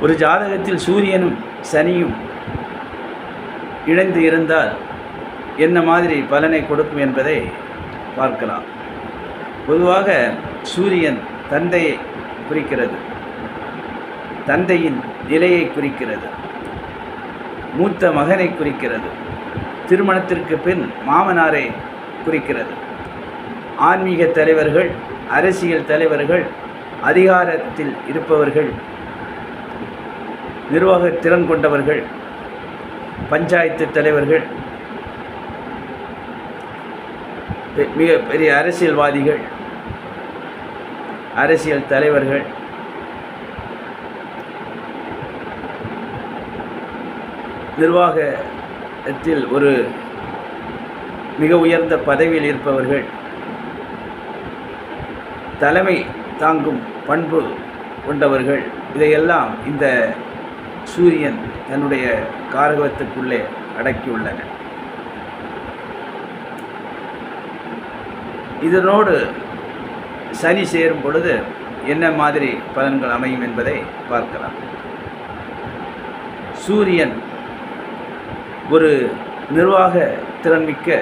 ஒரு ஜாதகத்தில் சூரியனும் சனியும் இணைந்து இருந்தால் என்ன மாதிரி பலனை கொடுக்கும் என்பதை பார்க்கலாம். பொதுவாக சூரியன் தந்தையை குறிக்கிறது. தந்தையின் நிலையை குறிக்கிறது. மூத்த மகனை குறிக்கிறது. திருமணத்திற்கு பின் மாமனாரை குறிக்கிறது. ஆன்மீக தலைவர்கள் அரசியல் தலைவர்கள் அதிகாரத்தில் இருப்பவர்கள் நிர்வாக திறன் கொண்டவர்கள் பஞ்சாயத்து தலைவர்கள் பெ- மிக பெரிய அரசியல்வாதிகள் அரசியல் தலைவர்கள் நிர்வாகத்தில் ஒரு மிக உயர்ந்த பதவியில் இருப்பவர்கள் தலைமை தாங்கும் பண்பு கொண்டவர்கள் இதையெல்லாம் இந்த சூரியன் தன்னுடைய காரகத்துக்குள்ளே அடக்கியுள்ளன. இதனோடு சனி சேரும் பொழுது என்ன மாதிரி பலன்கள் அமையும் என்பதை பார்க்கலாம். சூரியன் ஒரு நிர்வாக திறன்மிக்க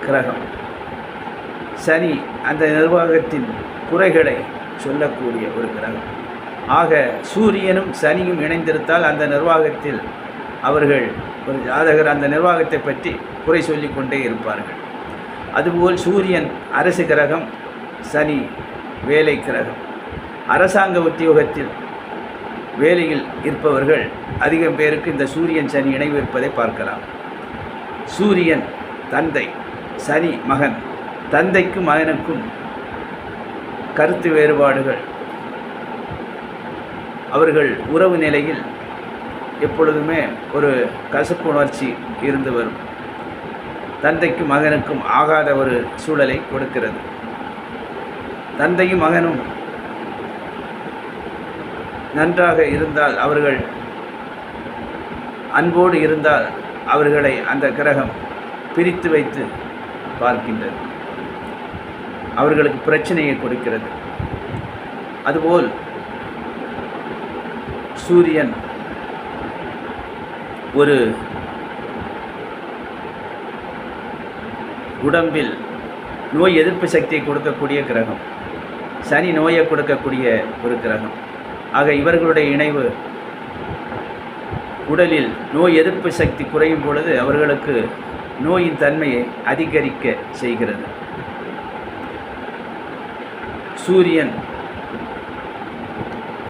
கிரகம். சனி அந்த நிர்வாகத்தின் குறைகளை சொல்லக்கூடிய ஒரு கிரகம். ஆக சூரியனும் சனியும் இணைந்திருந்தால் அந்த நிர்வாகத்தில் அவர்கள் ஒரு ஜாதகர் அந்த நிர்வாகத்தை பற்றி குறை சொல்லி கொண்டே இருப்பார்கள். அதுபோல் சூரியன் அரசு கிரகம் சனி வேலை கிரகம். அரசாங்க உத்தியோகத்தில் வேலையில் இருப்பவர்கள் அதிகம் பேருக்கு இந்த சூரியன் சனி இணைவு இருப்பதை பார்க்கலாம். சூரியன் தந்தை சனி மகன். தந்தைக்கும் மகனுக்கும் கருத்து வேறுபாடுகள் அவர்கள் உறவு நிலையில் எப்பொழுதுமே ஒரு கசப்பு உணர்ச்சி இருந்து வரும். தந்தைக்கும் மகனுக்கும் ஆகாத ஒரு சூழலை கொடுக்கிறது. தந்தையும் மகனும் நன்றாக இருந்தால் அவர்கள் அன்போடு இருந்தால் அவர்களை அந்த கிரகம் பிரித்து வைத்து பார்க்கின்றது. அவர்களுக்கு பிரச்சனையை கொடுக்கிறது. அதுபோல் சூரியன் ஒரு உடம்பில் நோய் எதிர்ப்பு சக்தியை கொடுக்கக்கூடிய கிரகம். சனி நோயை கொடுக்கக்கூடிய ஒரு கிரகம். ஆக இவர்களுடைய இணைவு உடலில் நோய் எதிர்ப்பு சக்தி குறையும் பொழுது அவர்களுக்கு நோயின் தன்மையை அதிகரிக்க செய்கிறது. சூரியன்